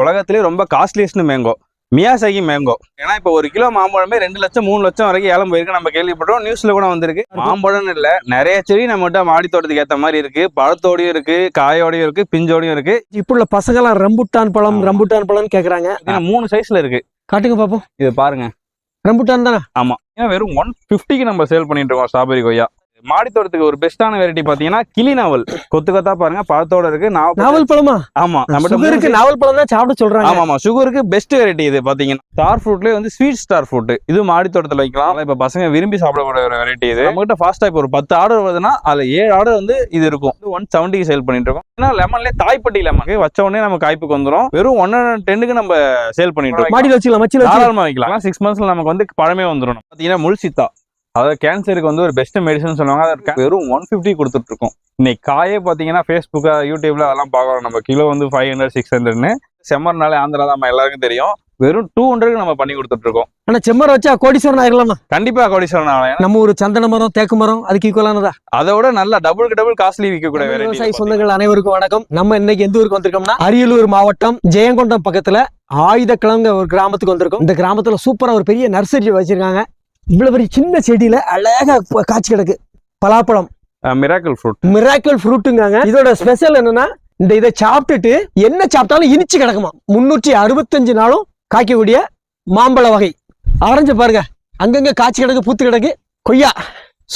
உலகத்திலே ரொம்ப costliest mango Miyazaki mango ஏன்னா இப்போ ஒரு கிலோ மாம்பழமே ரெண்டு லட்சம் மூணு லட்சம் வரைக்கும் ஏலம் போயிருக்கு. நம்ம கேள்விப்பட்டோம் நியூஸ்ல கூட வந்திருக்கு. மாம்பழம்னு இல்ல. நிறைய செடி நம்மகிட்ட மாடி தோட்டத்துக்கு ஏத்த மாதிரி இருக்கு. பழத்தோடையும் இருக்கு காயோடையும் இருக்கு பிஞ்சோடையும் இருக்கு. இப்போ உள்ள பசங்களாம் ரம்புட்டான் பழம். ரம்புட்டான் பழம்னு கேக்குறாங்க. பாத்தீங்கன்னா மூணு சைஸ்ல இருக்கு. காட்டுங்க பாப்போம். இது பாருங்க. ரம்புட்டான் தானே? ஆமா. ஏன்னா வெறும் ஒன் ஃபிஃப்டிக்கு நம்ம சேல் பண்ணிட்டு இருக்கோம் ஸ்ட்ராபெரி கொய்யா. மாடி தோட்டத்துக்கு ஒரு பெஸ்டான வெரைட்டி பாத்தீங்கன்னா கிளி நாவல். கொத்து கொத்தா பாருங்க பழத்தோட இருக்கு நாவல் பழமா. ஆமா மூணு சுகருக்கு நாவல் பழம் தான் சாப்பிட சொல்றாங்க. ஆமா ஆமா. சுகருக்கு பெஸ்ட் வெரைட்டி இது பாத்தீங்கன்னா ஸ்டார் ஃப்ரூட்லயே வந்து ஸ்வீட் ஸ்டார் ஃப்ரூட் இது மாடி தோட்டத்துல வைக்கலாம் இப்ப பசங்க விரும்பி சாப்பிடக்கூடிய ஒரு வெரைட்டி இது. நம்ம கிட்ட ஃபாஸ்டா இப்போ ஒரு பத்து ஆர்டர் வருதுன்னா அதுல ஏழு ஆர்டர் வந்து இது இருக்கும். ஒன் செவன்ட்டிக்கு சேல் பண்ணிட்டு இருக்கோம். ஏன்னா லெமன்லேயே தாய்ப்பட்டி லெமன் வச்ச உடனே நம்ம காய்ப்புக்கு வந்துரும். வெறும் ஒன் டென்னுக்கு நம்ம சேல் பண்ணிட்டு இருக்கோம். மாடியில் வச்சுக்கலாம் தாராளமா வைக்கலாம். சிக்ஸ் மந்த்ஸ்ல நமக்கு வந்து பழமே வந்துடும் பாத்தீங்கன்னா முள்சித்தா அதாவது கேன்சருக்கு வந்து ஒரு பெஸ்ட் மெடிசன் சொல்லுவாங்க. அது வெறும் ஒன் ஃபிஃப்டி கொடுத்துட்டு இருக்கோம் இன்னைக்கு காயே பாத்தீங்கன்னா ஃபேஸ்புக்கா யூடியூப்ல அதெல்லாம் பார்க்குறோம். நம்ம கிலோ வந்து ஃபைவ் ஹண்ட்ரட் சிக்ஸ் ஹண்ட்ரட்னு செம்மர்னாலே ஆந்திரா தான் எல்லாருக்கும் தெரியும். வெறும் டூ ஹண்ட்ரட்க்கு நம்ம பண்ணி கொடுத்துட்டு இருக்கோம் ஆனா செம்மரம் வச்சா கோடீஸ்வரன் ஆயிரலாமா கண்டிப்பா கோடீஸ்வரன் ஆகலாம் நம்ம ஒரு சந்தன மரம் தேக்கு மரம் அதுக்கு ஈக்குவலானதா அதை விட நல்லா டபுளுக்கு டபுள் காஸ்ட்லி விற்கக்கூடிய விவசாய வெரைட்டி சொந்தங்கள் அனைவருக்கும் வணக்கம். நம்ம இன்னைக்கு எந்த ஊருக்கு வந்திருக்கோம்னா அரியலூர் மாவட்டம் ஜெயங்கொண்டம் பக்கத்துல ஆயுதக்கிழங்க ஒரு கிராமத்துக்கு வந்திருக்கோம். இந்த கிராமத்துல சூப்பரா ஒரு பெரிய நர்சரி வச்சிருக்காங்க. இவ்வளவு பெரிய சின்ன செடியில அழகா காய்ச்சி கிடக்கு. பலாப்பழம். மிராக்கிள் ஃப்ரூட் மிராக்கிள் ஃப்ரூட்டுங்காங்க இதோட ஸ்பெஷல் என்னன்னா இந்த இதை சாப்பிட்டுட்டு என்ன சாப்பிட்டாலும் இனிச்சு கிடக்குமா முன்னூற்றி அறுபத்தஞ்சு நாளும் காய்க்கக்கூடிய மாம்பழ வகை. ஆரஞ்சு பாருங்க. அங்கங்க காய்ச்சி கிடக்கு பூத்து கிடக்கு. கொய்யா.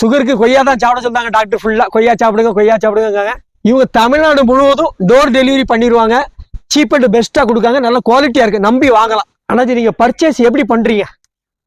சுகருக்கு கொய்யா தான் சாப்பிட சொன்னாங்க டாக்டர் ஃபுல்லா கொய்யா சாப்பிடுங்க கொய்யா சாப்பிடுங்க இவங்க தமிழ்நாடு முழுவதும் டோர் டெலிவரி பண்ணிடுவாங்க. சீப் அண்ட் பெஸ்ட்டாக கொடுக்காங்க. நல்ல குவாலிட்டியா இருக்கு. நம்பி வாங்கலாம். அண்ணாச்சி நீங்க பர்ச்சேஸ் எப்படி பண்றீங்க?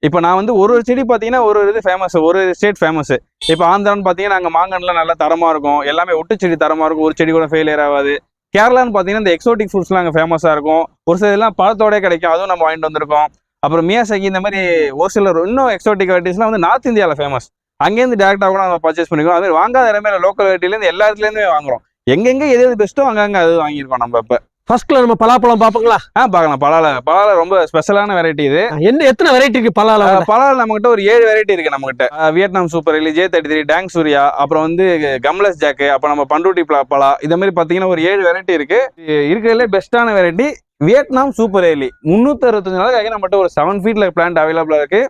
இப்போ நான் வந்து ஒரு ஒரு செடி பார்த்தீங்கன்னா ஒரு ஒரு இது ஃபேமஸ் ஒரு ஸ்டேட் ஃபேமஸ் இப்போ ஆந்திரான்னு பார்த்தீங்கன்னா அங்கே மாங்கன்லாம் நல்லா தரமாக இருக்கும். எல்லாமே ஒட்டு செடி தரமாக இருக்கும். ஒரு செடி கூட ஃபெயிலியர் ஆகாது. கேரளான்னு பார்த்தீங்கன்னா இந்த எக்ஸோட்டிக் ஃப்ரூட்ஸ்லாம் அங்கே ஃபேமஸாக இருக்கும். ஒரு சில இதெல்லாம் பழத்தோடய கிடைக்கும். அதுவும் நம்ம வாங்கிட்டு வந்திருக்கோம். அப்புறம் மியாசகி இந்த மாதிரி ஒரு சில இன்னும் எக்ஸோட்டிக் வெரைட்டிஸ்லாம் வந்து நார்த் இந்தியாவில் ஃபேமஸ் அங்கேருந்து டேரெக்டாக கூட நம்ம பர்ச்சேஸ் பண்ணிக்கிறோம். அது மாதிரி வாங்காத இடமே லோக்கல் வெரைட்டிலேருந்து எல்லா இடத்துலேருந்துமே வாங்குறோம். எங்கெங்கே எது எது பெஸ்ட்டோ அங்கங்கே அது வாங்கியிருக்கோம் நம்ம இப்போ. ஃபர்ஸ்ட்ல நம்ம பலாப்பழம் பார்ப்போங்களா? ஆ பார்க்கலாம். பலால பலால ரொம்ப ஸ்பெஷலான வெரைட்டி இது. என்ன எத்தனை வெரைட்டி இருக்கு பலால பலால நம்மகிட்ட ஒரு ஏழு வெரைட்டி இருக்கு நம்மகிட்ட. அஹ் Vietnam super early J thirty three Tang Surya அப்புறம் வந்து கம்லஸ் ஜாக்கு அப்புறம் நம்ம பண்டூட்டி பலா- பலா இந்த மாதிரி பாத்தீங்கன்னா ஒரு ஏழு வெரைட்டி இருக்கு. இது இருக்கிறதுல பெஸ்டான வெரைட்டி வியட்நாம் சூப்பர் எலி முன்னூத்தி அறுபத்தஞ்சு நாளுக்கு நம்மகிட்ட ஒரு செவன் ஃபீட்ல பிளான்ட் அவைலபிளா இருக்கு.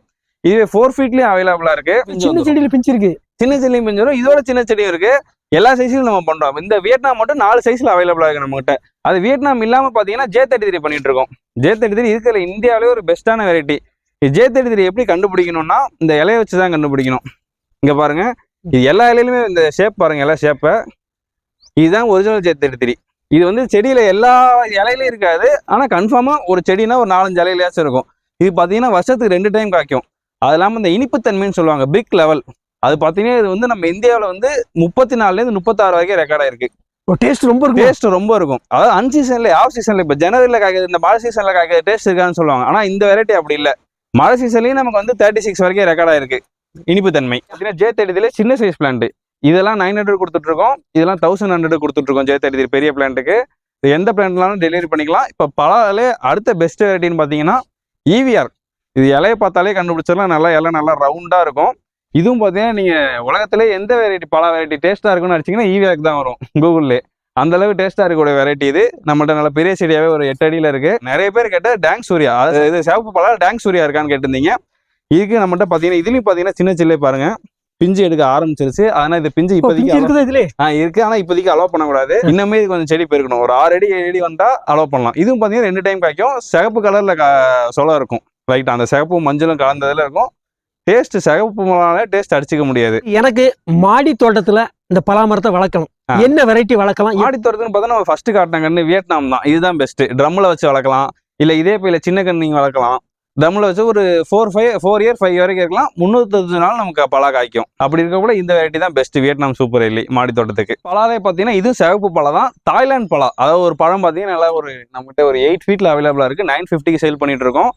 இதுவே ஃபோர் ஃபீட்லயும் அவைலபிளா இருக்கு. சின்ன செடியில பிஞ்சு இருக்கு சின்ன செடியும் பிஞ்சிரும். இதோட சின்ன செடியும் இருக்கு. எல்லா சைஸ்லையும் நம்ம பண்றோம். இந்த வியட்நாம் மட்டும் நாலு சைஸ்ல அவைலபிளா இருக்கு நம்ம கிட்ட அது வியட்நாம் இல்லாம பாத்தீங்கன்னா ஜே தேர்ட்டி த்ரீ பண்ணிட்டு இருக்கோம். ஜே தேர்ட்டி த்ரீ இருக்கிற இந்தியாவிலே ஒரு பெஸ்டான வெரைட்டி ஜே தேர்ட்டி த்ரீ எப்படி கண்டுபிடிக்கணும்னா இந்த இலைய வச்சு தான் கண்டுபிடிக்கணும். இங்க பாருங்க. இது எல்லா இலையிலுமே இந்த ஷேப் பாருங்க எல்லா ஷேப்பை இதுதான் ஒரிஜினல் ஜே தேர்ட்டி த்ரீ இது வந்து செடியில எல்லா இலையிலையும் இருக்காது. ஆனா கன்ஃபார்மா ஒரு செடினா ஒரு நாலஞ்சு இலையிலாச்சும் இருக்கும். இது பாத்தீங்கன்னா வருஷத்துக்கு ரெண்டு டைம் காய்க்கும். அது இல்லாமல் இந்த இனிப்புத்தன்மைன்னு சொல்லுவாங்க பிக் லெவல் அது பாத்தீங்கன்னா இது வந்து நம்ம இந்தியாவில் வந்து முப்பத்தி நாலுலேருந்து முப்பத்தாறு வரைக்கும் ரெக்கார்ட் ஆயிருக்கு. டேஸ்ட் ரொம்ப இருக்கும். டேஸ்ட் ரொம்ப இருக்கும். அதாவது அன் சீசன்ல ஆஃப் சீசன்ல இப்போ ஜனவரியில் காய்க்கிறது இந்த மழை சீசன்ல காய்க்கிறது டேஸ்ட் இருக்கான்னு சொல்லுவாங்க. ஆனா இந்த வெரைட்டி அப்படி இல்லை. மழை சீசன்லயும் நமக்கு வந்து தேர்ட்டி சிக்ஸ் வரைக்கும் ரெக்கார்ட் ஆயிருக்கு. இனிப்பு தன்மை பார்த்தீங்கன்னா ஜே தேர்ட்டில சின்ன சைஸ் பிளான்ட் இதெல்லாம் நைன் ஹண்ட்ரட் கொடுத்துட்டு இருக்கோம் இதெல்லாம் தௌசண்ட் ஹண்ட்ரட் கொடுத்துட்டு இருக்கோம் ஜே தேர்ட்டி பெரிய பிளான்ட்டுக்கு எந்த பிளான்ட்னாலும் டெலிவரி பண்ணிக்கலாம். இப்போ பலாலே அடுத்த பெஸ்ட் வெரைட்டின்னு பார்த்தீங்கன்னா ஈவிஆர் இது இலையை பார்த்தாலே கண்டுபிடிச்சிடலாம். நல்லா இலை நல்லா ரவுண்டா இருக்கும். இதுவும் பார்த்தீங்கன்னா நீங்க உலகத்திலே எந்த வெரைட்டி பல வெரைட்டி டேஸ்டா இருக்கும்னு அடிச்சீங்கன்னா ஈவிஆருக்கு தான் வரும். கூகுள்ல. அந்த அளவுக்கு டேஸ்டா இருக்கக்கூடிய வெரைட்டி இது. நம்மள்ட்ட நல்ல பெரிய செடியாவே ஒரு எட்டு அடியில இருக்கு. நிறைய பேர் கேட்ட டேங் சூர்யா. இது சிவப்பு பழம் டேங் சூர்யா இருக்கான்னு கேட்டிருந்தீங்க. இதுக்கு நம்மள்ட்ட பாத்தீங்கன்னா இதுலயும் பாத்தீங்கன்னா சின்ன சில்லே பாருங்க. பிஞ்சு எடுக்க ஆரம்பிச்சிருச்சு. அதனால இது பிஞ்சு இப்போதைக்கு இருக்குதா இதுல ஆ இருக்கு. ஆனா இப்போதைக்கு அலோவ் பண்ணக்கூடாது. இன்னுமே இது கொஞ்சம் செடி பெருக்கணும். ஒரு ஆறு அடி ஏழு அடி வந்தா அலோவ் பண்ணலாம். இதுவும் பாத்தீங்கன்னா ரெண்டு டைம் காய்க்கும். சிகப்பு கலர்ல சொல இருக்கும். ரைட் அந்த சிகப்பும் மஞ்சளும் கலந்ததுல இருக்கும். டேஸ்ட் சிகப்பு மிளகால டேஸ்ட் அடிச்சுக்க முடியாது. எனக்கு மாடி தோட்டத்துல இந்த பலாமரத்தை வளர்க்கணும். என்ன வெரைட்டி வளர்க்கலாம்? மாடி தோட்டத்துன்னு பார்த்தா நம்ம ஃபர்ஸ்ட் காட்டின கண்ணு வியட்நாம் தான். இதுதான் பெஸ்ட் ட்ரம்ல வச்சு வளர்க்கலாம். இல்ல இதே பையில சின்ன கண்ணு நீங்க வளர்க்கலாம். தம்மில் வச்சு ஒரு four five four year five வரைக்கும் இருக்கலாம். முந்நூற்றி நாள் நமக்கு பலா காய்க்கும். அப்படி இருக்க கூட இந்த வெரைட்டி தான் பெஸ்ட் வியட்நாம் சூப்பர் எல்லி மாடி தோட்டத்துக்கு. பலாவே பார்த்தீங்கன்னா இது சிவப்பு பழம் தான். தாய்லாந்து பழம். அதாவது ஒரு பழம் பார்த்தீங்கன்னா நல்லா ஒரு நம்மகிட்ட ஒரு எயிட் ஃபீட்டில் அவைலபிளாக இருக்குது நைன் ஃபிஃப்டிக்கு சேல் பண்ணிட்டு இருக்கோம்.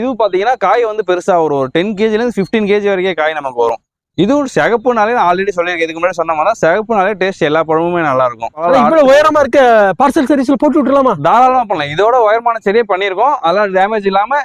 இது பார்த்தீங்கன்னா காய் வந்து பெருசாக ஒரு ஒரு டென் கேஜிலேருந்து ஃபிஃப்டீன் கேஜி வரைக்கும் காய் நமக்கு வரும் இதுவும் சிகப்புனாலே ஆல்ரெடி சொல்லியிருக்கேன். இதுக்கு முன்னாடி சொன்ன மாதிரி சிகப்புனாலே டேஸ்ட் எல்லா பழமுமே நல்லா இருக்கும் இவ்வளவு உயரமா இருக்க பார்சல் சர்வீஸ்ல போட்டு விட்டுலாமா தாராளமா பண்ணலாம். இதோட உயரமான செடியே பண்ணியிருக்கோம். அதெல்லாம் டேமேஜ் இல்லாம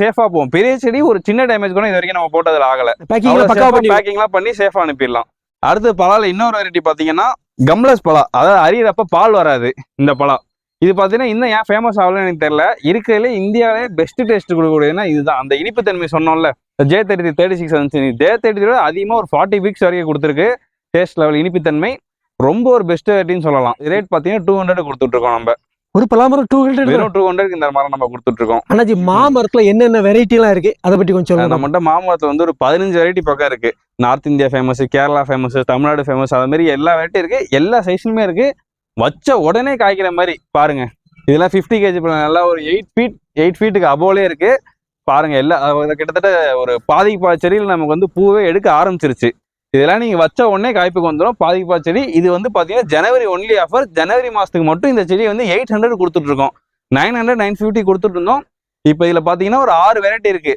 சேஃபா போகும். பெரிய செடி ஒரு சின்ன டேமேஜ் கூட இது வரைக்கும் நம்ம போட்டதுல ஆகல. பேக்கிங்லாம் பண்ணி சேஃபா அனுப்பிடலாம். அடுத்து பலால இன்னொரு வெரைட்டி பாத்தீங்கன்னா கம்லஸ் பழம் அதாவது அரியறப்ப பால் வராது இந்த பழம் இது பார்த்தீங்கன்னா இன்னும் ஏன் ஃபேமஸ் ஆகலன்னு எனக்கு தெரியல. இருக்கிறதுல இந்தியாவிலே பெஸ்ட் டேஸ்ட் கொடுக்கக்கூடியதுன்னா இதுதான். அந்த இனிப்பு தன்மை சொன்னோம்ல. ஜே தேர்ட்டி தேர்ட்டி சிக்ஸ் வந்துச்சு ஜே தேர்ட்டி விட அதிகமாக ஒரு ஃபார்ட்டி பிக்ஸ் வரைக்கும் கொடுத்துருக்கு. டேஸ்ட் லெவல் இனிப்புத்தன்மை ரொம்ப ஒரு பெஸ்ட் வெரைட்டின்னு சொல்லலாம். ரேட் பார்த்தீங்கன்னா டூ ஹண்ட்ரட் கொடுத்துட்ருக்கோம் நம்ம. ஒரு பலாமரம் டூ ஹண்ட்ரட் வெறும் டூ ஹண்ட்ரட் இந்த மரம் நம்ம கொடுத்துட்ருக்கோம். அண்ணாச்சி மாமரத்துல என்னென்ன வெரைட்டி எல்லாம் இருக்கு? அதை பத்தி கொஞ்சம் சொல்லுங்க. நம்மகிட்ட மாமரத்தில் வந்து ஒரு பதினஞ்சு வெரைட்டி பக்கம் இருக்கு. North India famous Kerala famous Tamil Nadu famous அது மாதிரி எல்லா வெரைட்டி இருக்கு. எல்லா சைஸ்லுமே இருக்கு. வச்ச உடனே காய்க்கிற மாதிரி பாருங்க. இதெல்லாம் ஃபிஃப்டி கேஜி நல்லா ஒரு எயிட் ஃபீட் எயிட் ஃபீட்டுக்கு அபோலே இருக்கு. பாருங்க எல்லா கிட்டத்தட்ட ஒரு பாதி செடியில் நமக்கு வந்து பூவே எடுக்க ஆரம்பிச்சிருச்சு. இதெல்லாம் நீங்க வச்ச உடனே காய்ப்புக்கு வந்துடும் பாதிக்கு பாதி செடி இது வந்து பாத்தீங்கன்னா ஜனவரி ஒன்லி ஆஃபர் ஜனவரி மாசத்துக்கு மட்டும் இந்த செடியை வந்து எயிட் ஹண்ட்ரட் கொடுத்துட்டு இருக்கோம் நைன் ஹண்ட்ரட் நைன் ஃபிஃப்டி கொடுத்துட்டு இருந்தோம் இப்போ இதுல பாத்தீங்கன்னா ஒரு ஆறு வெரைட்டி இருக்கு.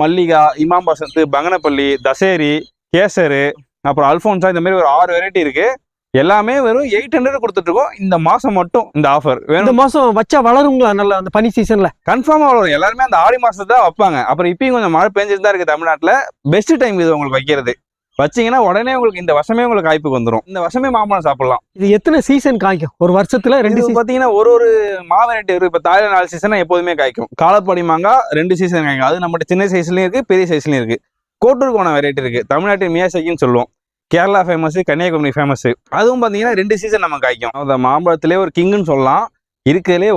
மல்லிகா இமாம் பசந்த் பங்கனப்பள்ளி தசேரி கேசரு அப்புறம் அல்ஃபோன்ஸா இந்த மாதிரி ஒரு ஆறு வெரைட்டி இருக்குது எல்லாமே வெறும் எயிட் ஹண்ட்ரட் கொடுத்துட்டு இருக்கோம் இந்த மாசம் மட்டும் இந்த ஆஃபர் வேணும். இந்த மாசம் வச்சா வளருங்களா? நல்லா அந்த பனி சீசன்ல கன்ஃபார்மா வரும் எல்லாருமே அந்த ஆடி மாசத்துல தான் வைப்பாங்க. அப்புறம் இப்பயும் கொஞ்சம் மழை பெஞ்சிட்டு தான் இருக்கு தமிழ்நாட்டுல. பெஸ்ட் டைம் இது உங்களுக்கு வைக்கிறது. வச்சீங்கன்னா உடனே உங்களுக்கு இந்த வருஷமே உங்களுக்கு காய்ப்புக்கு வந்துடும் இந்த வருஷமே மாம்பழம் சாப்பிடலாம். இது எத்தனை சீசன் காய்க்கும்? ஒரு வருஷத்துல ரெண்டு பாத்தீங்கன்னா ஒரு ஒரு மா வெரைட்டி இருக்கு. இப்ப தாயில நாலு சீசன் எப்போதுமே காய்க்கும். காலப்பாடி மாங்காய் ரெண்டு சீசன் காய்க்கும். அது நம்மகிட்ட சின்ன சைஸ்லயும் இருக்கு பெரிய சைஸ்லயும் இருக்கு. கோட்டூர் கோணம் வெரைட்டி இருக்கு. தமிழ்நாட்டின் மியாசைக்குன்னு சொல்லுவோம். கேரளா ஃபேமஸ் கன்னியாகுமரி ஃபேமஸ் அதுவும் பாத்தீங்கன்னா ரெண்டு சீசன் நம்ம காய்க்கும். அந்த மாம்பழத்திலே ஒரு கிங்குன்னு சொல்லலாம். இருக்கிறதுலே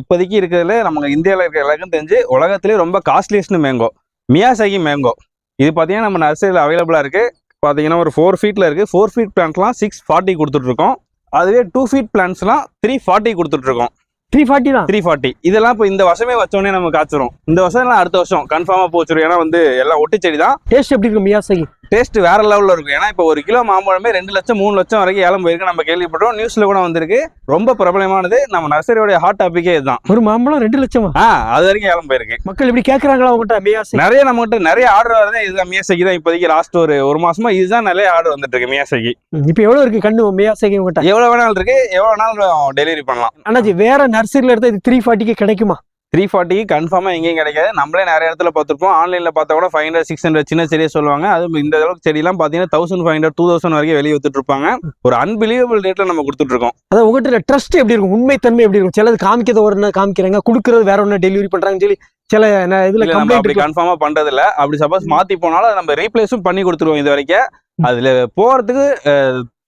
இப்போதைக்கு இருக்கிறதுல நம்ம இந்தியாவில் இருக்கிற எல்லாருக்கும் தெரிஞ்சு உலகத்திலே ரொம்ப காஸ்ட்லியஸ்ட் மேங்கோ மியாசகி மேங்கோ இது பார்த்தீங்கன்னா நம்ம நர்சரியில் அவைலபிளாக இருக்கு. பார்த்தீங்கன்னா ஒரு ஃபோர் ஃபீட்டில் இருக்கு. ஃபோர் ஃபீட் பிளான்ட்லாம் சிக்ஸ் ஃபார்ட்டி கொடுத்துட்ருக்கோம். அதுவே டூ ஃபீட் பிளான்ஸ்லாம் த்ரீ ஃபார்ட்டி கொடுத்துட்ருக்கோம். த்ரீ ஃபார்ட்டி தான்? த்ரீ ஃபார்ட்டி இதெல்லாம் இப்போ இந்த வருஷமே வச்சோடனே நம்ம காய்ச்சிரும். இந்த வருஷம் அடுத்த வருஷம். கன்ஃபார்மாக போச்சிரும் ஏன்னா வந்து எல்லாம் ஒட்டு செடி தான் டேஸ்ட் எப்படி இருக்கும் மியாசகி? டேஸ்ட் வேற லெவலில் இருக்கும். ஏன்னா இப்போ ஒரு கிலோ மாம்பழமே ரெண்டு லட்சம் மூணு லட்சம் வரைக்கும் ஏலம் போயிருக்கு. நம்ம கேள்விப்பட்டோம் நியூஸ்ல கூட வந்திருக்கு. ரொம்ப பிரபலமானது நம்ம நர்சரியோட ஹாட் டாபிக்கே இதுதான். ஒரு மாம்பழம் ரெண்டு லட்சமா? ஆ அது வரைக்கும் ஏலம் போயிருக்கு. மக்கள் இப்படி கேக்குறாங்களா உங்ககிட்ட மியாசகி நிறைய நம்மகிட்ட நிறைய ஆர்டர் வரதே. இதுதான் மியாசைக்கு தான் இப்போதைக்கு லாஸ்ட் ஒரு ஒரு மாசமா இதுதான் நிறைய ஆர்டர் வந்துட்டு இருக்கு மியாசைக்கு இப்போ எவ்வளவு இருக்கு கண்ணு மியாசகி உங்ககிட்ட? எவ்வளவு வேணாலும் இருக்கு. எவ்வளவு வேணாலும் டெலிவரி பண்ணலாம். அண்ணாச்சி வேற நர்சரியில எடுத்தா இது த்ரீ ஃபார்ட்டிக்கு கிடைக்குமா? த்ரீ ஃபார்ட்டிக்கு கன்ஃபார்மாக எங்கேயும் கிடைக்காது. நம்மளே நிறைய இடத்துல பார்த்துருப்போம். ஆன்லைனில் பார்த்தா கூட ஃபைவ் ஹண்ட்ரட் சிக்ஸ் ஹண்ட்ரட் சின்ன செடியை சொல்லுவாங்க. அதுவும் இந்த அளவுக்கு செடியெல்லாம் பார்த்தீங்கன்னா thousand five hundred two thousand வரைக்கும் வெளியே இருப்பாங்க. ஒரு அன்பிலீவபிள் ரேட்டில் நம்ம கொடுத்துட்டு இருக்கோம் அதான் உங்ககிட்ட ட்ரஸ்ட் எப்படி இருக்கும்? உண்மைத்தன்மை எப்படி இருக்கும்? சிலது காமிக்கிறது ஒரு காமிக்கிறாங்க கொடுக்கறது வேற ஒன்று டெலிவரி பண்றாங்கன்னு சொல்லி சில ந- இதுல அப்படி கன்ஃபார்மாக பண்றது இல்ல அப்படி சப்போஸ் மாத்தி போனாலும் அதை நம்ம ரீப்ளேஸும் பண்ணி கொடுத்துருவோம் இது வரைக்கும். அதுல போறதுக்கு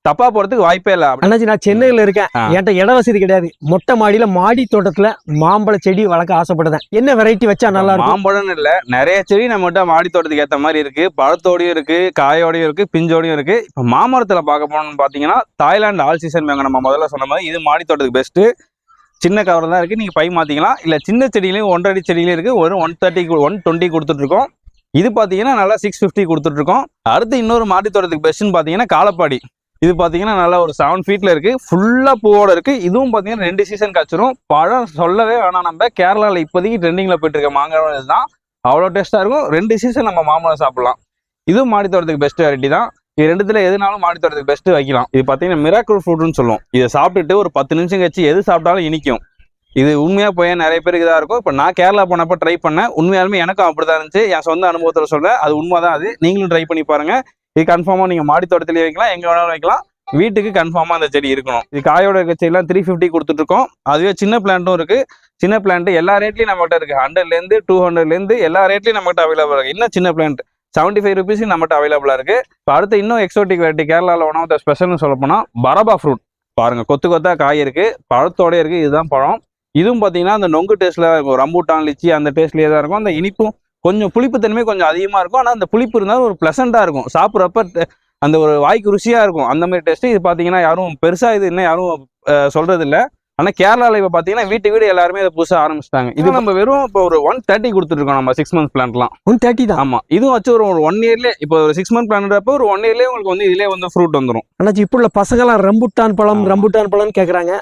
தப்பா போறதுக்கு வாய்ப்பே இல்லை அண்ணாச்சி நான் சென்னையில இருக்கேன். என்கிட்ட இட வசதி கிடையாது. மொட்டை மாடியில மாடி தோட்டத்துல மாம்பழ செடி வளர்க்க ஆசைப்படுதேன் என்ன வெரைட்டி வச்சா நல்லா இருக்கும்? மாம்பழம்னு இல்ல நிறைய செடி நம்மகிட்ட மாடி தோட்டத்துக்கு ஏத்த மாதிரி இருக்கு. பழத்தோடையும் இருக்கு காயோடையும் இருக்கு பிஞ்சோடையும் இருக்கு. இப்ப மாமரத்துல பார்க்க போனோம்னு பாத்தீங்கன்னா தாய்லாந்து ஆல் சீசன் மேங்க நம்ம முதல்ல சொன்ன மாதிரி இது மாடி தோட்டத்துக்கு பெஸ்ட் சின்ன கவர் தான் இருக்கு. நீங்க பை மாத்திக்கலாம். இல்ல சின்ன செடியிலையும் ஒன்றரை செடியிலையும் இருக்கு. ஒரு ஒன் தேர்ட்டி ஒன் டுவெண்ட்டி கொடுத்துட்டு இருக்கோம். இது பாத்தீங்கன்னா நல்லா சிக்ஸ் ஃபிஃப்டி கொடுத்துட்டு இருக்கோம். அடுத்து இன்னொரு மாடி தோட்டத்துக்கு பெஸ்ட்னு பாத்தீங்கன்னா காலப்பாடி. இது பார்த்தீங்கன்னா நல்லா ஒரு செவன் ஃபீட்ல இருக்கு. ஃபுல்லா பூவோட இருக்கு. இதுவும் பார்த்தீங்கன்னா ரெண்டு சீசன் காய்ச்சிரும் பழம் சொல்லவே வேணாம் நம்ம. கேரளாவில் இப்போதைக்கு ட்ரெண்டிங்ல போயிட்டு இருக்க மாங்காய் இதுதான் அவ்வளோ டேஸ்டா இருக்கும். ரெண்டு சீசன் நம்ம மாம்பழம் சாப்பிடலாம். இதுவும் மாடி தோட்டத்துக்கு பெஸ்ட் வெரைட்டி தான். இது ரெண்டுத்துல எதுனாலும் மாடி தோட்டத்துக்கு பெஸ்ட் வைக்கலாம். இது பார்த்தீங்கன்னா மிராக்கிள் ஃப்ரூட்னு சொல்லுவோம். இதை சாப்பிட்டுட்டு ஒரு பத்து நிமிஷம் கழிச்சு எது சாப்பிட்டாலும் இனிக்கும். இது உண்மையா போய் நிறைய பேருக்கு இதாக இருக்கும். இப்போ நான் கேரளா போனப்போ ட்ரை பண்ணேன். உண்மையாலுமே எனக்கும் அப்படிதான் இருந்துச்சு. என் சொந்த அனுபவத்தில் சொல்றேன். அது உண்மைதான். அது நீங்களும் ட்ரை பண்ணி பாருங்க. இது கன்ஃபார்மாக நீங்கள் மாடி தோட்டத்திலேயே வைக்கலாம் எங்கே வேணாலும் வைக்கலாம். வீட்டுக்கு கன்ஃபார்மாக அந்த செடி இருக்கணும். இது காயோட செடிலாம் த்ரீ ஃபிஃப்டி கொடுத்துட்ருக்கோம் அதுவே சின்ன பிளான்ட்டும் இருக்குது சின்ன பிளான்ட் எல்லா ரேட்லையும் நம்மகிட்ட இருக்கு. ஹண்ட்ரட்லேருந்து டூ ஹண்ட்ரட்லேருந்து எல்லா ரேட்லையும் நம்மகிட்ட அவைலபிள் இருக்குது இன்னும் சின்ன பிளான்ட் செவன்ட்டி ஃபைவ் ருபீஸும் நம்மகிட்ட அவைலபிளாக இருக்குது இப்போ அடுத்து இன்னும் எக்ஸோட்டிக் வெரைட்டி கேரளாவில் உணவு த ஸ்பெஷல்னு சொல்ல போனால் பரபா ஃப்ரூட் பாருங்கள் கொத்து கொத்தா காய் இருக்குது பழத்தோடய இருக்குது இதுதான் பழம். இதுவும் பார்த்தீங்கன்னா அந்த நொங்கு டேஸ்ட்டில் இருக்கும் ரம்பூட்டான் லிச்சி அந்த டேஸ்ட்லேயே தான் இருக்கும். அந்த இனிப்பும் கொஞ்சம் புளிப்புத்தன்மை கொஞ்சம் அதிகமாக இருக்கும். ஆனால் அந்த புளிப்பு இருந்தாலும் ஒரு ப்ளசண்ட்டாக இருக்கும். சாப்பிட்றப்ப அந்த ஒரு வாய்க்கு ருசியாக இருக்கும். அந்த மாதிரி டேஸ்ட்டு இது பார்த்தீங்கன்னா யாரும் பெருசாக இது இன்னும் யாரும் சொல்கிறதில்ல ஆனால் கேரளாவில் இப்போ பார்த்தீங்கன்னா வீட்டு வீடு எல்லாருமே இதை புதுசாக ஆரம்பிச்சிட்டாங்க. இது நம்ம வெறும் இப்போ ஒரு ஒன் தேர்ட்டி கொடுத்துருக்கோம் நம்ம சிக்ஸ் மந்த்ஸ் பிளான்ட்லாம் ஒன் தேர்ட்டி தான். ஆமா. இதுவும் வச்சு ஒரு ஒன் இயர்லேயே இப்போ ஒரு சிக்ஸ் மந்த் பிளான்ன்றப்போ ஒரு ஒன் இயர்லேயே உங்களுக்கு வந்து இதுலேயே வந்து ஃப்ரூட் வந்துடும் அண்ணாச்சி இப்போ உள்ள பசங்களாம் ரம்புட்டான் பழம். ரம்புட்டான் பழம்னு கேக்குறாங்க.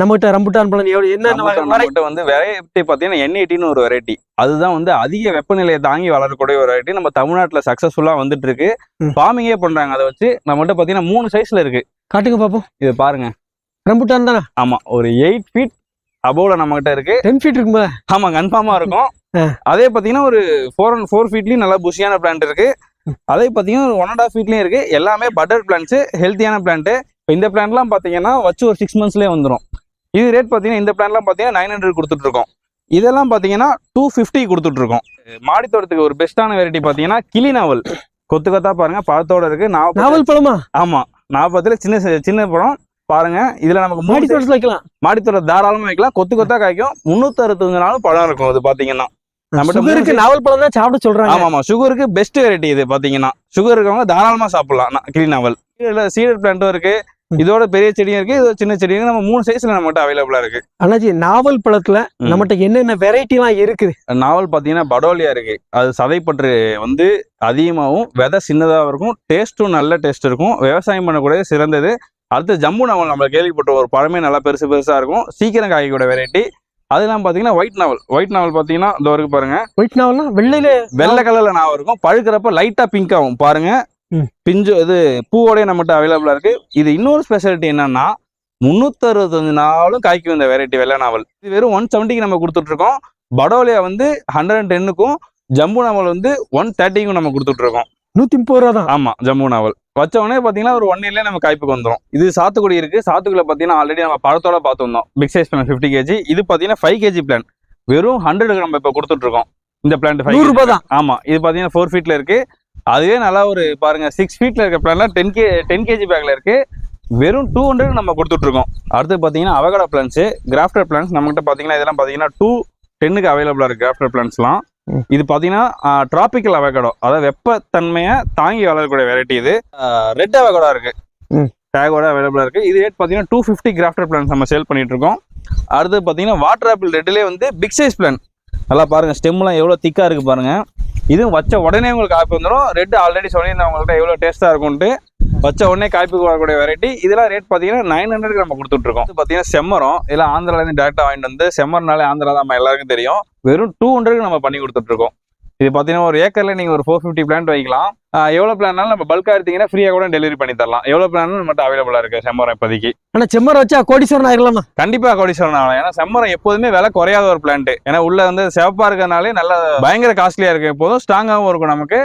நம்மகிட்ட ரம்புட்டான் பழம் என்னென்ன வந்து வெரைட்டி பார்த்தீங்கன்னா என் எயிட்டின்னு ஒரு வெரைட்டி அதுதான் வந்து அதிக வெப்பநிலையை தாங்கி வளரக்கூடிய ஒரு வெரைட்டி நம்ம தமிழ்நாட்டில் சக்ஸஸ்ஃபுல்லாக வந்துட்டு இருக்கு. ஃபார்மிங்கே பண்றாங்க. அதை வச்சு நம்மகிட்ட பார்த்தீங்கன்னா மூணு சைஸ்ல இருக்கு. காட்டுங்க பாப்போம். இது பாருங்க. ரம்புட்டான் தானே? ஆமா ஒரு எயிட் ஃபீட் அபோவ்ல நம்மகிட்ட இருக்கு. டென் ஃபீட் இருக்குமா? ஆமா கன்ஃபார்மா இருக்கும். அதே பார்த்தீங்கன்னா ஒரு ஃபோர் அண்ட் ஃபோர் ஃபீட்லயும் நல்லா புஷியான பிளான்ட் இருக்கு. அதே பார்த்தீங்கன்னா ஒரு ஒன் அண்ட் ஆஃப் ஃபீட்லயும் இருக்கு. எல்லாமே பட்டர் பிளான்ட்ஸ் ஹெல்த்தியான பிளான்ட் இப்போ இந்த பிளான்ட்லாம் பார்த்தீங்கன்னா வச்சு ஒரு சிக்ஸ் மந்த்ஸ்லேயே வந்துடும் இது ரேட் பார்த்தீங்கன்னா இந்த பிளான்லாம் பார்த்தீங்கன்னா நைன் ஹண்ட்ரட் கொடுத்துட்டு இருக்கோம். இதெல்லாம் பார்த்தீங்கன்னா டூ ஃபிஃப்டி கொடுத்துட்டு இருக்கோம். மாடி தோட்டத்துக்கு ஒரு பெஸ்ட்டான வெரைட்டி பார்த்தீங்கன்னா கிளி நாவல். கொத்து கொத்தா பாருங்க பழத்தோட இருக்கு. நாவல் பழமா. ஆமா நாற்பத்துல சின்ன சின்ன பழம். பாருங்க. இதுல நமக்கு மாடி மூடி தோட்டத்துல வைக்கலாம். மாடித்தோட்டம் தாராளமா வைக்கலாம். கொத்து கொத்தா காய்க்கும். முன்னூத்தி அறுபத்தஞ்சு நாளும் பழம் இருக்கும் அது பாத்தீங்கன்னா. சுகருக்கு நாவல் பழம் தான் சாப்பிட சொல்றாங்க. ஆமா ஆமா சுகருக்கு பெஸ்ட் வெரைட்டி இது பாத்தீங்கன்னா. சுகர் இருக்கவங்க தாராளமா சாப்பிடலாம். கிளி நாவல். சீடர் பிளான்ட்டும் இருக்கு. இதோட பெரிய செடியும் இருக்கு. இது சின்ன செடியும். நம்ம மூணு சைஸ்ல நம்மகிட்ட அவைலபிளா இருக்கு. அண்ணாச்சி நாவல் பழத்துல. நம்மகிட்ட என்னென்ன வெரைட்டி எல்லாம் இருக்குது? நாவல் பாத்தீங்கன்னா படோலியா இருக்கு. அது சதைப்பற்று வந்து அதிகமாகவும் விதை சின்னதாக இருக்கும். டேஸ்ட்டும் நல்ல டேஸ்ட் இருக்கும். விவசாயம் பண்ணக்கூடிய சிறந்தது. அடுத்து ஜம்மு நாவல் நம்ம கேள்விப்பட்ட ஒரு பழமே நல்லா பெருசு பெருசா இருக்கும். சீக்கிரம் காய்க்கக்கூடிய வெரைட்டி அதெல்லாம் பாத்தீங்கன்னா ஒயிட் நாவல் ஒயிட் நாவல் பாத்தீங்கன்னா இந்த வரைக்கும் பாருங்க. ஒயிட் நாவல்னா வெள்ளையில வெள்ளை கலர்ல நாவல் இருக்கும். பழுக்கிறப்ப லைட்டா பிங்க் ஆகும். பாருங்க. பிஞ்சு இது பூவோடய நம்மகிட்ட அவைலபிளா இருக்கு. இது இன்னொரு ஸ்பெஷாலிட்டி என்னன்னா முன்னூத்தி அறுபத்தஞ்சு நாளும் காய்க்கும் இந்த வெரைட்டி வெள்ளை நாவல் இது வெறும் ஒன் செவன்ட்டிக்கு நம்ம கொடுத்துட்டு இருக்கோம். படோலியா வந்து ஹண்ட்ரட் அண்ட் டென்னுக்கும் ஜம்பு நாவல் வந்து ஒன் தேர்ட்டிக்கும் நம்ம கொடுத்துட்டு இருக்கோம். நூத்தி முப்பது ரூபா தான். ஆமா ஜம்மு நாவல். வச்ச உடனே பாத்தீங்கன்னா ஒரு ஒன் இயர்ல நம்ம காய்ப்புக்கு வந்துரும். இது சாத்துக்குடி இருக்கு. சாத்துக்குடியில பாத்தீங்கன்னா ஆல்ரெடி நம்ம பழத்தோட பார்த்து வந்தோம் big size plant fifty KG இது பாத்தீங்கன்னா ஃபைவ் கேஜி பிளான் வெறும் ஹண்ட்ரடுக்கு நம்ம இப்ப கொடுத்துட்டு இருக்கோம் இந்த பிளான்ட் நூறு ரூபாய் தான். ஆமா இது பாத்தீங்கன்னா ஃபோர் ஃபீட்ல இருக்கு. அதுவே நல்லா ஒரு பாருங்க சிக்ஸ் ஃபீட்ல இருக்க பிளான்லாம் டென் கே டென் கேஜி பேக்ல இருக்கு. வெறும் டூ ஹண்ட்ரட் நம்ம கொடுத்துட்டு இருக்கோம் அடுத்து பாத்தீங்கன்னா அவகடா பிளான்ஸ் கிராஃப்டர் பிளான்ஸ் நம்மகிட்ட பாத்தீங்கன்னா இதெல்லாம் பாத்தீங்கன்னா டூ டென்னுக்கு அவைலபிளா இருக்கு கிராஃப்டர் பிளான்ஸ்லாம். இது பாத்தீங்கன்னா டிராபிக்கல் அவகடோ அதாவது வெப்பத்தன்மையை தாங்கி வளரக்கூடிய வெரைட்டி இது. ரெட் அவகடா இருக்கு. டேகோட அவைலபிளா இருக்கு. இது ரேட் பாத்தீங்கன்னா டூ ஃபிஃப்டி கிராஃப்டர் பிளான்ஸ் நம்ம சேல் பண்ணிட்டு இருக்கோம் அடுத்து பாத்தீங்கன்னா வாட்டர் ஆப்பிள் ரெட்லேயே வந்து பிக் சைஸ் பிளான் நல்லா பாருங்க ஸ்டெம்லாம் எவ்வளோ திக்கா இருக்கு பாருங்க. இதுவும் வச்ச உடனே உங்களுக்கு காய்ப்பு வந்துடும் ரெட் ஆல்ரெடி சொல்லியிருந்தேன் உங்கள்கிட்ட எவ்வளோ டேஸ்ட்டாக இருக்கும்ட்டு வச்ச உடனே காய்ப்புக்கு வரக்கூடிய வெரைட்டி இதெல்லாம் ரேட் பார்த்தீங்கன்னா நைன் ஹண்ட்ரட்க்கு நம்ம கொடுத்துட்ருக்கோம். இது பார்த்தீங்கன்னா செம்மரம். இதெல்லாம் ஆந்திராலேருந்து டேரெக்டாக வாங்கிட்டு வந்து செம்மரனாலே ஆந்திரா தான் நம்ம எல்லாருக்கும் தெரியும். வெறும் டூ ஹண்ட்ரட்க்கு நம்ம பண்ணி கொடுத்துட்ருக்கோம். இது பார்த்தீங்கன்னா ஒரு ஏக்கரில் நீங்கள் ஒரு ஃபோர் ஃபிஃப்டி பிளான்ட் வைக்கலாம் எவ்வளோ பிளான்னாலும் நம்ம பல்காக எடுத்தீங்கன்னா ஃப்ரீயாக கூட டெலிவரி பண்ணி தரலாம். எவ்வளோ பிளானும் நம்மகிட்ட அவைலபிளாக இருக்குது செம்மரம் இப்போதைக்கு. ஆனா செம்மரம் வச்சா கோடீஸ்வரன் ஆயிரலாமா? கண்டிப்பா கோடீஸ்வரன் ஆகலாம். ஏன்னா செம்மரம் எப்போதுமே விலை குறையாத ஒரு பிளான்ட் ஏன்னா உள்ள வந்து சிவப்பா இருக்கறனாலே நல்ல பயங்கர காஸ்ட்லியா இருக்கு. எப்போதும் ஸ்ட்ராங்காகவும் இருக்கும் நமக்கு.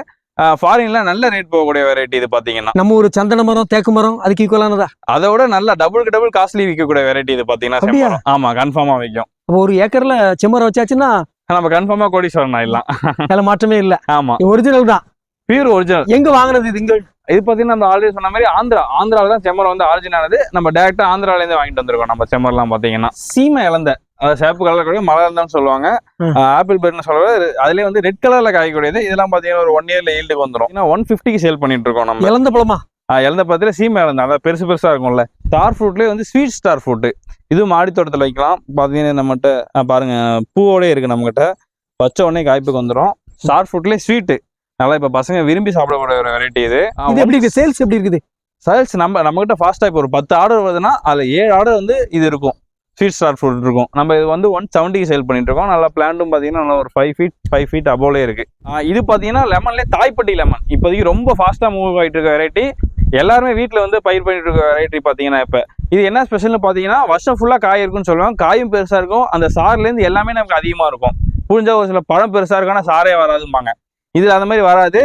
ஃபாரின்ல நல்ல ரேட் போகக்கூடிய வெரைட்டி இது பாத்தீங்கன்னா. நம்ம ஒரு சந்தன மரம் தேக்கு மரம் அதுக்கு ஈக்குவலானதா அதை விட நல்ல டபுளுக்கு டபுள் காஸ்ட்லி விற்கக்கூடிய வெரைட்டி இது பாத்தீங்கன்னா ஆமா கன்ஃபார்மா விற்கும் ஒரு ஏக்கர்ல செம்மரம் வச்சாச்சுன்னா நம்ம கன்ஃபார்மா கோடீஸ்வரன் ஆயிடலாம். அதுல மாற்றமே இல்ல. ஆமா. ஒரிஜினல் தான். பியூர் ஒரிஜினல் எங்க வாங்குனது இது இது பாத்தீங்கன்னா நம்ம ஆல்ரெடி சொன்ன மாதிரி ஆந்திரா. ஆந்திரால தான் செம்மரம் வந்து ஆரிஜின் ஆனது. நம்ம டேரக்டா ஆந்திரால இருந்து வாங்கிட்டு வந்திருக்கோம் நம்ம செம்மரம்லாம் பாத்தீங்கன்னா. சீமை இழந்த. சிவப்பு கலர் கூட மலர் தான் சொல்லுவாங்க. ஆப்பிள் பெர்னு சொல்றது அதுலயே வந்து ரெட் கலர்ல காய்க்கூடியது இதெல்லாம் பாத்தீங்கன்னா ஒரு ஒன் இயர்ல ஈல்டுக்கு வந்துரும். ஒன் ஃபிஃப்டிக்கு சேல் பண்ணிட்டு இருக்கோம் நம்ம. இழந்த பழமா? இழந்த பத்தில சீமை இழந்த அதாவது பெருசு பெருசா இருக்கும்ல. ஸ்டார் ஃப்ரூட்லயே வந்து ஸ்வீட் ஸ்டார் ஃப்ரூட் இது மாடி தோட்டத்துல வைக்கலாம். பாத்தீங்கன்னா நம்மகிட்ட பாருங்க பூவோடய இருக்கு நம்மகிட்ட. வச்ச உடனே காய்ப்புக்கு வந்துரும். ஸ்டார் ஃப்ரூட்லயே ஸ்வீட் நல்லா இப்ப பசங்க விரும்பி சாப்பிடக்கூடிய ஒரு வெரைட்டி இது. எப்படி இருக்கு? சேல்ஸ் எப்படி இருக்குது? சேல்ஸ் நம்ம நம்மகிட்ட ஃபாஸ்ட்டாக இப்போ ஒரு பத்து ஆர்டர் வருதுன்னா அதில் ஏழு ஆர்டர் வந்து இது இருக்கும். ஸ்வீட் ஸ்டார் ஃபுட் இருக்கும். நம்ம இது வந்து ஒன் செவன்ட்டிக்கு சேல் பண்ணிட்டு இருக்கோம் நல்லா பிளான்ட்டும் பார்த்தீங்கன்னா நல்லா ஒரு ஃபைவ் ஃபீட் ஃபைவ் ஃபீட் அபோலே இருக்கு. இது பார்த்தீங்கன்னா லெமன்லேயே தாய்ப்பட்டி லெமன் இப்போதைக்கு ரொம்ப ஃபாஸ்ட்டாக மூவ் ஆகிட்டு இருக்க வெரைட்டி எல்லாருமே வீட்டில் வந்து பயிர் பண்ணிட்டு இருக்க வெரைட்டி பார்த்தீங்கன்னா இப்போ. இது என்ன ஸ்பெஷல்னு பார்த்தீங்கன்னா வருஷம் ஃபுல்லாக காய் இருக்குன்னு சொல்லுவாங்க. காயும் பெருசாக இருக்கும். அந்த சார்லேருந்து எல்லாமே நமக்கு அதிகமாக இருக்கும். புரிஞ்ச ஒரு சில பழம் பெருசாக இருக்கான சாரே வராதும்பாங்க. இதில் அந்த மாதிரி வராது.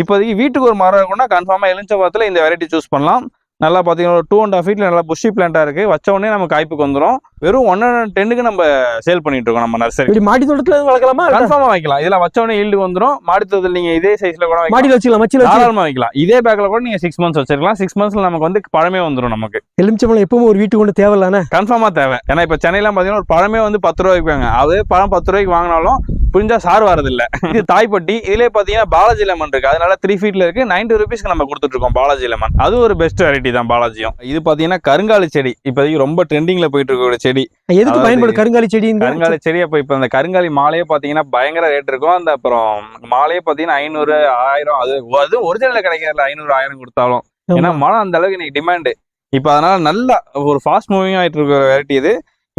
இப்போதைக்கு வீட்டுக்கு ஒரு மரம் இருக்குன்னா கன்ஃபார்மாக எலுமிச்சபழத்தில் இந்த வெரைட்டி சூஸ் பண்ணலாம். நல்லா பார்த்தீங்கன்னா ஒரு டூ அண்ட் ஹாஃப் ஃபீட்ல நல்லா புஷி பிளான்ட்டாக இருக்குது வச்ச உடனே நம்ம காய்ப்புக்கு வந்துடும் வெறும் ஒன் ஹண்ட்ரட் டென்னுக்கு நம்ம சேல் பண்ணிட்டு இருக்கோம் நம்ம நர்சரி இப்படி மாடி தோட்டத்துல வளர்க்கலாமா? கன்ஃபார்மாக வைக்கலாம். வச்ச உடனே ஈல்டு வந்துடும் மாடித்தோதில் நீங்கள் இதே சைஸில் கூட வைக்கலாம். மாடியில் வச்சுக்கலாம். மச்சில வச்சு தாராளமாக வைக்கலாம். இதே பேக்கில் கூட நீங்கள் சிக்ஸ் மந்த்ஸ் வச்சிருக்கலாம். சிக்ஸ் மந்த்ஸ்ல நமக்கு வந்து பழமே வந்துடும் நமக்கு. எலுமிச்சம்பழம் எப்பவும் ஒரு வீட்டுக்கு கொண்டு தேவையில்லானே கன்ஃபார்மாக தேவை. ஏன்னா இப்போ சென்னையிலாம் பார்த்தீங்கன்னா ஒரு பழமே வந்து பத்து ரூபாய்க்கு விற்பாங்க. அதே பழம் பத்து ரூபாய்க்கு வாங்கினாலும் புரிஞ்சா சார் வரதில்ல. இது தாய்ப்பட்டி. இதுலேயே பார்த்தீங்கன்னா பாலாஜி லெமன் இருக்கு. அதனால த்ரீ ஃபீட்ல இருக்கு. நைன்டி ருபீஸ்க்கு நம்ம கொடுத்துட்டு இருக்கோம் பாலாஜி லெமன் அது ஒரு பெஸ்ட் வெரைட்டி தான் பாலாஜியும். இது பார்த்தீங்கன்னா கருங்காலி செடி. இப்போதைக்கு ரொம்ப ட்ரெண்டிங்ல போயிட்டு இருக்க ஒரு செடி. எதுக்கு பயன்படும் கருங்காலி செடி கருங்காலி செடி அப்போ இப்போ அந்த கருங்காலி மாலையே பார்த்தீங்கன்னா பயங்கர ரேட் இருக்கும். அந்த அப்புறம் மாலையே பார்த்தீங்கன்னா ஐநூறு ஆயிரம் அது அது ஒரிஜினல் கிடைக்கிறதுல ஐநூறு ஆயிரம் கொடுத்தாலும். ஏன்னா மழை அந்த அளவுக்கு இன்னைக்கு டிமாண்டு இப்போ அதனால நல்ல ஒரு ஃபாஸ்ட் மூவிங் ஆயிட்டு இருக்க வெரைட்டி இது.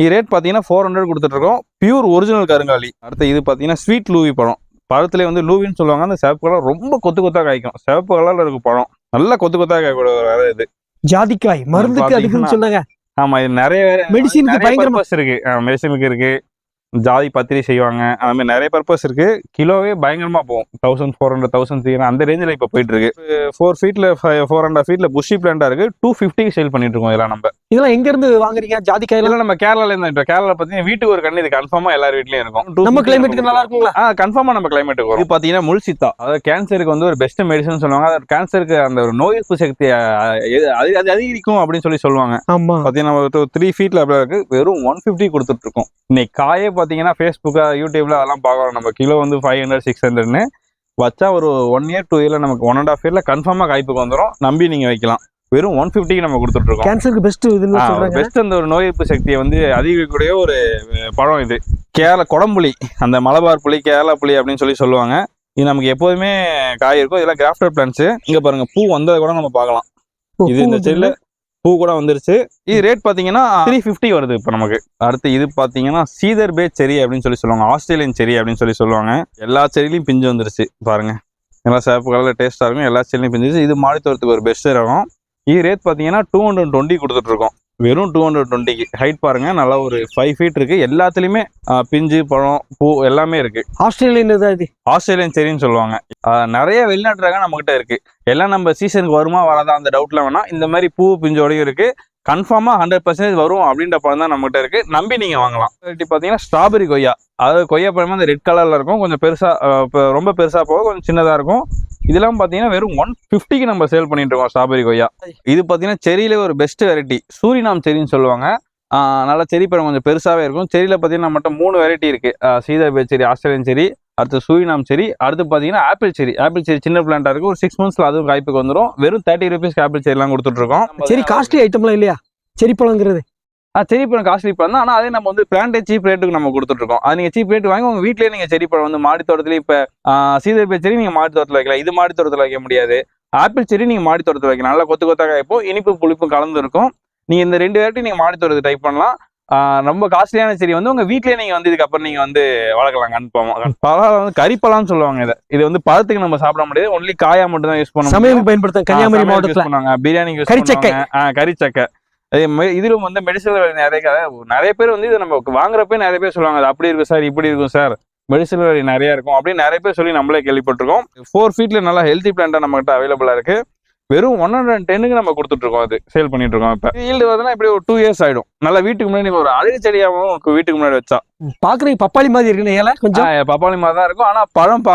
இது ரேட் பார்த்தீங்கன்னா ஃபோர் ஹண்ட்ரட் கொடுத்துட்டு இருக்கோம் பியூர் ஒரிஜினல் கருங்காலி. அடுத்து இது பார்த்தீங்கன்னா ஸ்வீட் லூவி பழம். பழத்துல வந்து லூவின்னு சொல்லுவாங்க. அந்த சிவப்பு கலர் ரொம்ப கொத்து கொத்தா காய்க்கும். சிவப்பு கலர்ல இருக்கும் பழம். நல்லா கொத்து கொத்தா காய்க்கூடிய ஒரு விதை இது. ஜாதிக்காய் மருந்துக்கு அதுக்குன்னு சொன்னாங்க ஆமா இது நிறைய மெடிசினுக்கு பர்பஸ் இருக்கு. மெடிசனுக்கு இருக்கு. ஜாதி பத்திரி செய்வாங்க. அந்த மாதிரி நிறைய பர்பஸ் இருக்கு. கிலோவே பயங்கரமா போகும். Thousand four hundred thousand three அந்த ரேஞ்சில் இப்போ போயிட்டு இருக்கு. ஃபோர் ஃபீட்ல ஃபோர் ஹண்ட்ரட் ஃபீட்ல புஷி பிளான்டா இருக்கு. டூ ஃபிஃப்டிக்கு சேல் பண்ணிட்டு இருக்கோம் இதெல்லாம் நம்ம. இதெல்லாம் எங்க இருந்து வாங்குறீங்க? ஜாதிக்காயெல்லாம் இதெல்லாம் நம்ம கேரளால இருந்து இப்போ கேரளா பார்த்தீங்கன்னா வீட்டுக்கு ஒரு கண்ணு இது கன்ஃபார்மா எல்லார் வீட்லயும் இருக்கும். நம்ம கிளைமேட்டுக்கு நல்லா இருக்குங்களா? ஆ கன்ஃபார்மா நம்ம கிளைமேட்டுக்கு வரும். இது பார்த்தீங்கன்னா முல்சித்தா. அதாவது கேன்சருக்கு வந்து ஒரு பெஸ்ட் மெடிசன் சொல்லுவாங்க. அது கேன்சருக்கு அந்த ஒரு நோய் எதிர்ப்பு சக்தி அது அது அதிகரிக்கும் அப்படின்னு சொல்லி சொல்லுவாங்க. ஆமா. பார்த்தீங்கன்னா ஒரு த்ரீ ஃபீட்ல அப்படியே இருக்கு. வெறும் ஒன் ஃபிஃப்டி கொடுத்துட்டு இருக்கோம். இன்னைக்கு காயே பார்த்தீங்கன்னா ஃபேஸ்புக்கா யூடியூப்ல அதெல்லாம் பார்க்குறோம். நம்ம கிலோ வந்து ஃபைவ் ஹண்ட்ரட் சிக்ஸ் ஹண்ட்ரட்னு வச்சா ஒரு ஒன் இயர் டூ இயர்ல நமக்கு ஒன் அண்ட் ஆஃப் இயர்ல கன்ஃபார்மா காய்ப்புக்கு வந்துடும் நம்பி நீங்க வைக்கலாம். வெறும் ஒன் ஃபிஃப்டிக்கு நம்ம கொடுத்துட்டு இருக்கோம் கேன்சருக்கு பெஸ்ட் இதுன்னு சொல்றாங்க. பெஸ்ட் அந்த ஒரு நோய் எதிர்ப்பு சக்தியை வந்து அதிகரிக்கக்கூடிய ஒரு பழம் இது. கேரள குடம்புளி அந்த மலபார் புளி கேரளா புளி அப்படின்னு சொல்லி சொல்லுவாங்க. இது நமக்கு எப்போதுமே காய் இருக்கும். இதெல்லாம் கிராஃப்டர் பிளான்ஸ் இங்க பாருங்க பூ வந்ததை கூட நம்ம பார்க்கலாம். இது இந்த செடியில பூ கூட வந்துருச்சு. இது ரேட் பாத்தீங்கன்னா த்ரீ ஃபிஃப்டி வருது இப்போ நமக்கு. அடுத்து இது பாத்தீங்கன்னா சீதர் பே செரி அப்படின்னு சொல்லி சொல்லுவாங்க. ஆஸ்திரேலியன் செரி அப்படின்னு சொல்லி சொல்லுவாங்க. எல்லா செடியிலையும் பிஞ்சு வந்துருச்சு பாருங்க. எல்லா சேப்பு கலர்ல டேஸ்டா இருக்கும். எல்லா செடியிலையும் பிஞ்சிருச்சு. இது மாடி தோட்டத்துக்கு ஒரு பெஸ்ட் ரகம். இது ரேட் பாத்தீங்கன்னா டூ ஹண்ட்ரட் டுவெண்ட்டி கொடுத்துட்டு இருக்கோம் வெறும் டூ ஹண்ட்ரட் டுவெண்ட்டிக்கு ஹைட் பாருங்க நல்லா ஒரு ஃபைவ் ஃபீட் இருக்கு. எல்லாத்துலயுமே பிஞ்சு பழம் பூ எல்லாமே இருக்கு. ஆஸ்திரேலியன் தான் இது. ஆஸ்திரேலியன் செரின்னு சொல்லுவாங்க. நிறைய வெளிநாட்டு ரகம் நம்மகிட்ட இருக்கு. எல்லாம் நம்ம சீசனுக்கு வருமா வராதா அந்த டவுட்ல வேணா இந்த மாதிரி பூ பிஞ்சோடையும் இருக்கு. கன்ஃபார்மா ஹண்ட்ரட் பர்சன்டேஜ் வரும் அப்படின்ற பழம் தான் நம்மகிட்ட இருக்கு. நம்பி நீங்க வாங்கலாம். வெரைட்டி பாத்தீங்கன்னா ஸ்ட்ராபெரி கொய்யா. அதாவது கொய்யா பழம் அந்த ரெட் கலர்ல இருக்கும். கொஞ்சம் பெருசா ஆஹ் இப்ப ரொம்ப பெருசா போக கொஞ்சம் சின்னதா இருக்கும். இதெல்லாம் பாத்தீங்கன்னா வெறும் ஒன் ஃபிஃப்டிக்கு நம்ம சேல் பண்ணிட்டு இருக்கோம் ஸ்ட்ராபெரி கொய்யா. இது பாத்தீங்கன்னா செரியில ஒரு பெஸ்ட் வெரைட்டி சூரினாம் செரின்னு சொல்லுவாங்க. ஆஹ் நல்லா செரி பழம் கொஞ்சம் பெருசாவே இருக்கும். செரியில பாத்தீங்கன்னா நம்மகிட்ட மூணு வெரைட்டி இருக்கு. ஆஹ் சீதர் பே செரி ஆஸ்திரேலியன் செரி அடுத்து சூயினாம் செரி அடுத்து பார்த்தீங்கன்னா ஆப்பிள் செரி ஆப்பிள் செரி சின்ன பிளான்டா இருக்கு. ஒரு சிக்ஸ் மந்த்ஸ்ல அதுவும் காய்ப்புக்கு வந்துடும் வெறும் தேர்ட்டி ருபீஸ்க்கு ஆப்பிள் செரிலாம் கொடுத்துட்டு இருக்கோம். சரி காஸ்ட்லி ஐட்டம்லாம் இல்லையா? செரி பழங்கிறது. செரி பழம் காஸ்ட்லி பழம் தான் ஆனால் அதே நம்ம வந்து பிளான்டே சீப் ரேட்டுக்கு நம்ம கொடுத்துட்டு இருக்கோம் அது நீங்க சீப் ரேட் வாங்கி உங்க வீட்லயே நீங்க செரி பழம் வந்து மாடி தோட்டத்துல இப்ப சீதர் பே செரி நீங்க மாடி தோட்டத்தில் வைக்கலாம். இது மாடி தோட்டத்தில் வைக்க முடியாது. ஆப்பிள் செரி நீங்க மாடி தோட்டத்தில் வைக்கலாம். நல்லா கொத்து கொத்தாக இப்போ இனிப்பு புளிப்பும் கலந்து இருக்கும் நீங்க இந்த ரெண்டு வெரைட்டி நீங்க மாடி தோட்டத்தை டைப் பண்ணலாம். ரொம்ப காஸ்ட்லியான செடி வந்து உங்க வீட்லயே நீங்க வந்து இதுக்கப்புறம் நீங்க வந்து வளர்க்கலாம். கன்ஃபார்மா பழம் வந்து கரிப்பழம்னு சொல்லுவாங்க இதை. இது வந்து பழத்துக்கு நம்ம சாப்பிட முடியாது. ஒன்லி காயா மட்டும் தான் யூஸ் பண்ண முடியும். சமையலுக்கு பயன்படுத்த கன்னியாகுமரி மாவட்டத்துல பிரியாணிக்கு கறிச்சக்கை. ஆ, கறிச்சக்கை. இதிலும் வந்து மெடிசன் நிறைய நிறைய பேர் வந்து இதை நம்ம வாங்குறப்ப நிறைய பேர் சொல்லுவாங்க அது அப்படி இருக்கும் சார் இப்படி இருக்கும் சார். மெடிசன் வேலை நிறைய இருக்கும். அப்படின்னு நிறைய பேர் சொல்லி நம்மளே கேள்விப்பட்டிருக்கோம். ஃபோர் ஃபீட்ல நல்லா ஹெல்த்தி பிளான்டா நம்ம கிட்ட அவைலபிளா இருக்கு. வெறும் ஒன் ஹண்ட்ரட் டென்னுக்கு நம்ம கொடுத்துட்டு இருக்கோம் அது சேல் பண்ணிட்டு இருக்கோம் இப்ப. ஈல்டு பார்த்தீங்கன்னா இப்படி ஒரு டூ இயர்ஸ் ஆயிடும். நல்லா வீட்டுக்கு முன்னாடி ஒரு அழகு செடியாகவும் வீட்டுக்கு முன்னாடி வச்சா. பாக்குறீங்க பப்பாளி மாதிரி இருக்குன்னு ஏல கொஞ்சம்? பப்பாளி மாதிரி தான் இருக்கும். ஆனா பழம்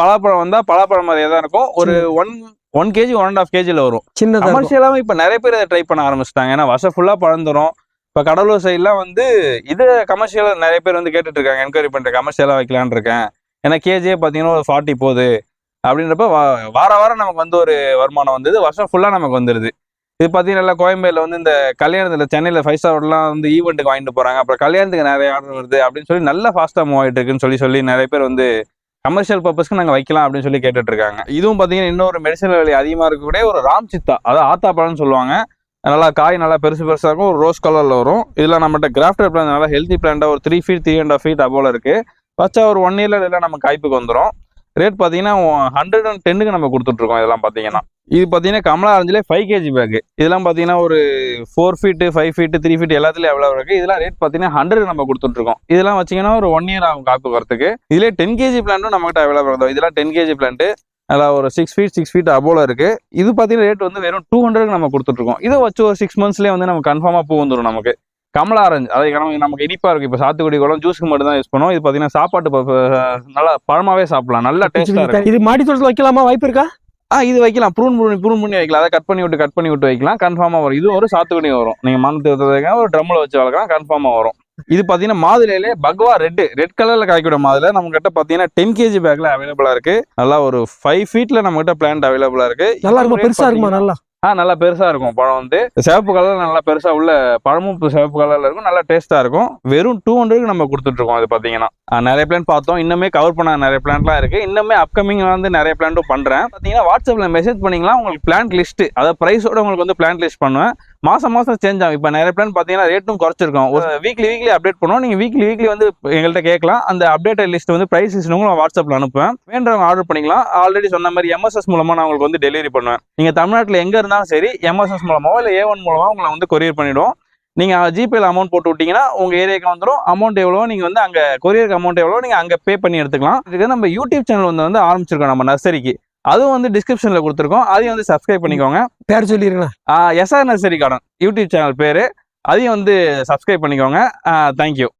பலாப்பழம் வந்தா பலாப்பழம் மாதிரியே தான் இருக்கும். ஒரு one one KG one and half கேஜில வரும். சின்னதா இருக்கும். கமர்ஷியலாவும் இப்ப நிறைய பேர் இதை ட்ரை பண்ண ஆரம்பிச்சிட்டாங்க. ஏன்னா வருஷம் ஃபுல்லா பழந்துரும் இப்ப கடலூர் சைட்லாம் வந்து இது கமர்ஷியலா நிறைய பேர் வந்து கேட்டுட்டு இருக்காங்க. என்கொயரி பண்றேன் கமர்ஷியலா வைக்கலான்னு இருக்கேன். ஏன்னா கேஜியே பாத்தீங்கன்னா ஒரு ஃபார்ட்டி போகுது. அப்படின்றப்ப வார வாரம் நமக்கு வந்து ஒரு வருமானம் வந்தது. வருஷம் ஃபுல்லா நமக்கு வந்துருது. இது பாத்தீங்கன்னா கோயம்பேடுல வந்து இந்த கல்யாணத்துல சென்னையில ஃபைவ் ஸ்டார்லாம் வந்து ஈவெண்ட்டுக்கு வாங்கிட்டு போறாங்க. அப்புறம் கல்யாணத்துக்கு நிறைய ஆர்டர் வருது. அப்படின்னு சொல்லி நல்ல ஃபாஸ்டா மூவ் ஆயிட்டு இருக்குன்னு சொல்லி சொல்லி நிறைய பேர் வந்து கமர்ஷியல் பர்பஸ்க்கு நாங்கள் வைக்கலாம் அப்படின்னு சொல்லி கேட்டுட்ருக்காங்க. இதுவும் பார்த்தீங்கன்னா இன்னொரு மெடிசன் விலை அதிகமாக இருக்கக்கூடிய ஒரு ராம் சித்தா. அதாவது ஆத்தாப்பழம்னு சொல்லுவாங்க. நல்லா காய் நல்லா பெருசு பெருசாக இருக்கும். ஒரு ரோஸ் கலரில் வரும். இதில் நம்மகிட்ட கிராஃப்டர் பிளான் நல்லா ஹெல்த்தி பிளான்டா ஒரு three feet three and half feet அபோவில் இருக்கு. பச்சா ஒரு ஒன் இயர்ல இதெல்லாம் நம்ம காய்ப்புக்கு வந்துடும் ரேட் பார்த்தீங்கன்னா ஹண்ட்ரட் அண்ட் டென்னுக்கு நம்ம கொடுத்துட்ருக்கோம் இதெல்லாம் பார்த்தீங்கன்னா இது பாத்தீங்கன்னா கமலா ஆரஞ்சிலே ஃபைவ் கேஜி பேக் இதெல்லாம் பாத்தீங்கன்னா ஒரு four feet five feet three feet எல்லாத்துலயும் எவ்வளவு இருக்கு. இதெல்லாம் ரேட் பாத்தீங்கன்னா ஹண்ட்ரட் நம்ம கொடுத்துட்டு இருக்கோம். இதெல்லாம் வச்சீங்கன்னா ஒரு ஒன் இயர் ஆகும் காப்பு வரதுக்கு இதுல டென் கேஜி பிளான்ட்டும் நம்மகிட்ட அவைலபிள் இருக்கும் இதெல்லாம் டென் கேஜி பிளான்ட் நல்லா ஒரு சிக்ஸ் ஃபீட் சிக்ஸ் ஃபீட் அபோல இருக்கு. இது பாத்தீங்கன்னா ரேட் வந்து வெறும் டூ ஹண்ட்ரட் நம்ம கொடுத்துட்டு இருக்கோம். இதை வச்சு ஒரு சிக்ஸ் மந்த்ஸ்லேயே வந்து நம்ம கன்ஃபார்மா பூ வந்துடும் நமக்கு. கமலா ஆரஞ்சு. அது நமக்கு நமக்கு இனிப்பா இருக்கு. இப்போ சாத்துக்குடி குளம் ஜூஸ்க்கு மட்டும் தான் யூஸ் பண்ணுவோம். இது பாத்தீங்கன்னா சாப்பாட்டு நல்லா பழமாவே சாப்பிடலாம். நல்லா டேஸ்டா இருக்கும். இது மாடி தோட்டத்துல வைக்கலாமா? வாய்ப்பு இருக்கா? ஆ இது வைக்கலாம். ப்ரூன் ப்ரூன் ப்ரூன் பண்ணி வைக்கலாம். அதை கட் பண்ணி விட்டு கட் பண்ணி விட்டு வைக்கலாம். கன்ஃபார்மா வரும். இது ஒரு சாத்துக்குடி வரும். நீங்க மணத்து வைக்கலாம் ஒரு ட்ரம்ல வச்சு வளர்க்கலாம். கன்ஃபார்மா வரும். இது பாத்தீங்கன்னா மாதுளையிலே பக்வா ரெட் ரெட் கலர்ல காய்க்கூட மாதுளை. நம்ம கிட்ட பாத்தீங்கன்னா டென் கேஜி பேக்ல அவைலபிளா இருக்கு. நல்லா ஒரு ஃபைவ் ஃபீட்ல நம்ம கிட்ட பிளான்ட் அவைலபிளா இருக்கு. நல்லா இருக்குமா? பெருசா இருக்குமா? நல்லா? ஆ நல்லா பெருசா இருக்கும் பழம் வந்து. சிவப்பு கலர்ல நல்லா பெருசா உள்ள பழமும் சிவப்பு கலர்ல இருக்கும். நல்லா டேஸ்டா இருக்கும். வெறும் டூ ஹண்ட்ரடுக்கு நம்ம கொடுத்துட்டு இருக்கோம் அது பாத்தீங்கன்னா. நிறைய பிளான் பார்த்தோம். இன்னுமே கவர் பண்ண நிறைய பிளான்லாம் இருக்கு. இன்னுமே அப்கமிங் வந்து நிறைய பிளான்ட்டும் பண்றேன். பாத்தீங்கன்னா வாட்ஸ்அப்ல மெசேஜ் பண்ணீங்கன்னா உங்களுக்கு பிளான் லிஸ்ட் அதாவது பிரைஸோட உங்களுக்கு வந்து பிளான் லிஸ்ட் பண்ணுவேன். மாசம் மாசம் சேஞ்ச் ஆகும். இப்போ நிறைய பிளான் பார்த்தீங்கன்னா ரேட்டும் குறைச்சிருக்கோம். ஒரு வீக்லி வீக்லி அப்டேட் பண்ணுவோம் நீங்கள் வீக்லி வீக்லி வந்து எங்கள்கிட்ட கேட்கலாம். அந்த அப்டேட்டட் லிஸ்ட் வந்து ப்ரைஸ் லிஸ்ட் நான் வாட்ஸ்அப்பில் அனுப்புவேன். வேண்டவங்க ஆர்டர் பண்ணிக்கலாம். ஆல்ரெடி சொன்ன மாதிரி எம்எஸ்எஸ் மூலமாக நான் உங்களுக்கு வந்து டெலிவரி பண்ணுவேன். நீங்கள் தமிழ்நாட்டில் எங்கே இருந்தாலும் சரி எம்எஸ்எஸ் மூலமாகவோ இல்லை ஏ ஒன் மூலமாக உங்களை வந்து கொரியர் பண்ணிவிடுவோம் நீங்கள் ஜிபேல அமௌண்ட் போட்டு விட்டீங்கன்னா உங்கள் ஏரியாக்கு வந்துடும் அமௌண்ட் எவ்வளோ நீங்கள் வந்து அங்கே கொரியருக்கு அமௌண்ட் எவ்வளோ நீங்கள் அங்கே பே பண்ணி எடுத்துக்கலாம். இதுக்கு நம்ம யூடியூப் சேனல் வந்து வந்து ஆரம்பிச்சிருக்கோம் நம்ம நர்சரிக்கு. அதுவும் வந்து டிஸ்கிரிப்ஷன்ல கொடுத்துருக்கோம். அதையும் வந்து சப்ஸ்கிரைப் பண்ணிக்கோங்க. பேர் சொல்லிருங்களேன். SR nursery garden YouTube channel பேரு. அதையும் வந்து சப்ஸ்கிரைப் பண்ணிக்கோங்க. தேங்க்யூ